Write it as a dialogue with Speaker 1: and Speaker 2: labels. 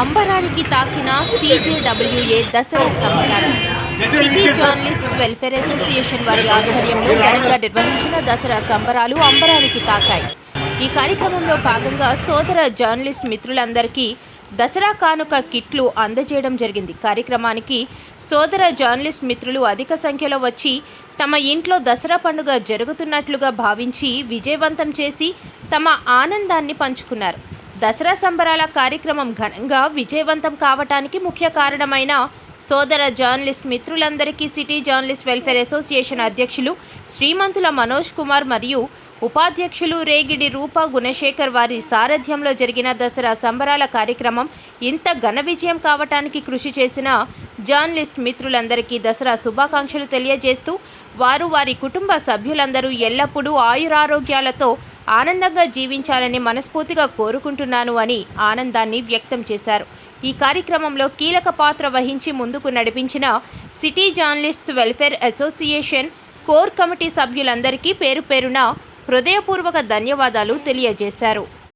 Speaker 1: అంబరానికి తాకిన సిజేడబ్ల్యూఏ దసరా సంబరాలు. City journalist welfare association వారి ఆధ్వర్యంలో ఘనంగా నిర్వహించిన దసరా సంబరాలు అంబరానికి తాకాయి. ఈ కార్యక్రమంలో భాగంగా సోదర జర్నలిస్ట్ మిత్రులందరికీ దసరా కానుక కిట్లు అందజేయడం జరిగింది. కార్యక్రమానికి సోదర జర్నలిస్ట్ మిత్రులు అధిక సంఖ్యలో వచ్చి తమ ఇంట్లో దసరా పండుగ జరుగుతున్నట్లుగా భావించి విజయవంతం చేసి తమ ఆనందాన్ని పంచుకున్నారు. దసరా సంబరాల కార్యక్రమం ఘనంగా విజయవంతం కావటానికి ముఖ్య కారణమైన సోదర జర్నలిస్ట్ మిత్రులందరికీ సిటీ జర్నలిస్ట్ వెల్ఫేర్ అసోసియేషన్ అధ్యక్షులు శ్రీమంతుల మనోజ్ కుమార్ మరియు ఉపాధ్యక్షులు రేగిడి రూప గుణశేఖర్ వారి సారథ్యంలో జరిగిన దసరా సంబరాల కార్యక్రమం ఇంత ఘన విజయం కావటానికి కృషి చేసిన జర్నలిస్ట్ మిత్రులందరికీ దసరా శుభాకాంక్షలు తెలియజేస్తూ వారు వారి కుటుంబ సభ్యులందరూ ఎల్లప్పుడూ ఆయురారోగ్యాలతో ఆనందంగా జీవించాలని మనస్ఫూర్తిగా కోరుకుంటున్నాను అని ఆనందాన్ని వ్యక్తం చేశారు. ఈ కార్యక్రమంలో కీలక పాత్ర వహించి ముందుకు నడిపించిన city journalist welfare association core committee సభ్యులందరికీ పేరు పేరున హృదయపూర్వక ధన్యవాదాలు తెలియజేశారు.